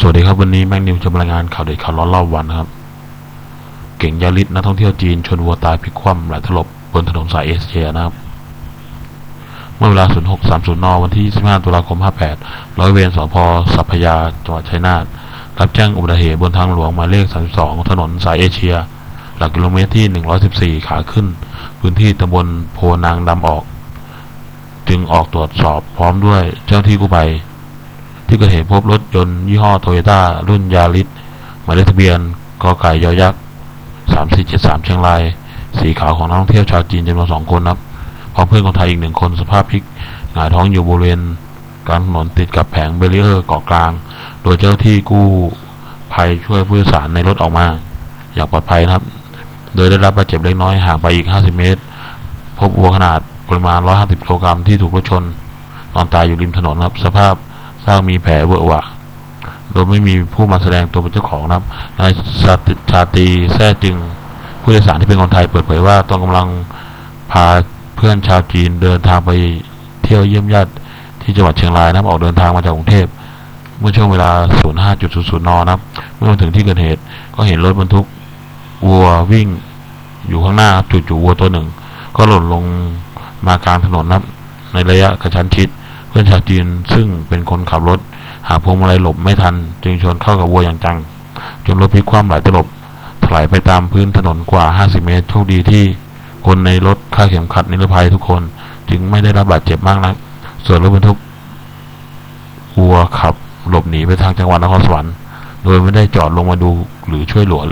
สวัสดีครับวันนี้แม็กนิวจะรายงานข่าวเด็ดข่าวร้อนรอบวันนะครับ เก่งยาลิศนักท่องเที่ยวจีนชนวัวตายพลิกคว่ำหลายถลบบนถนนสายเอเชียนะครับ เมื่อเวลา 0630 น วันที่ 25 ตุลาคม 58 ร้อยเวรสพสัพพยาจังหวัดชัยนาทรับแจ้งอุบัติเหตุบนทางหลวงหมายเลข 32 ถนนสายเอเชีย หลักกิโลเมตรที่ 114 ขาขึ้น พื้นที่ตำบลโพนางดำออก จึงออกตรวจสอบพร้อมด้วยเจ้าหน้าที่กู้ภัย ที่เกิดเหตุพบรถยนต์ยี่ห้อโตโยต้ารุ่นยาริสหมายเลขทะเบียนกไก่ยอยักษ์3473เจ็ดสามเชียงราย สีขาวของนักท่องเที่ยวชาวจีนจำนวนสองคนครับพร้อมเพื่อนคนไทยอีกหนึ่งคนสภาพพลิกหงายท้องอยู่บริเวณกลางถนนติดกับแผงเบรีเออร์เกาะกลาง โดยเจ้าหน้าที่กู้ภัยช่วยผู้โดยสารในรถออกมา อย่างปลอดภัยนะครับ โดยได้รับบาดเจ็บเล็กน้อยห่างไปอีก 50 เมตร พบวัวขนาดปริมาณ 150กิโลกรัมที่ถูกรถชนนอนตายอยู่ริมถนนครับ สภาพ ร้างมีแผลเวอะหวะโดยไม่มีผู้มาแสดงตัวเป็นเจ้าของนะครับนายชาติชาตีแท้จึงผู้โดยสารที่เป็นคนไทยเปิดเผยว่าตอนกำลังพาเพื่อนชาวจีนเดินทางไปเที่ยวเยี่ยมญาติที่จังหวัดเชียงรายนะครับออกเดินทางมาจากกรุงเทพเมื่อช่วงเวลา 05.00 นนะครับ เมื่อมาถึงที่เกิดเหตุ ก็เห็นรถบรรทุกวัววิ่งอยู่ข้างหน้าครับจู่ๆวัวตัวหนึ่ง ก็หล่นลงมากลางถนนนะครับ ในระยะกระชั้นชิด เพื่อนชาวจีนซึ่งเป็นคนขับรถ หาพวงมาลัยหลบไม่ทัน จึงชนเข้ากับวัวอย่างจัง จนรถพลิกคว่ำหลายตลบถลายไปตามพื้นถนนกว่า 50 เมตร โชคดีที่คนในรถคาเข็มขัดนิรภัยทุกคน จึงไม่ได้รับบาดเจ็บมากนัก ส่วนรถบรรทุกวัวขับหลบหนีไปทางจังหวัดนครสวรรค์ โดยไม่ได้จอดลงมาดูหรือช่วยเหลือ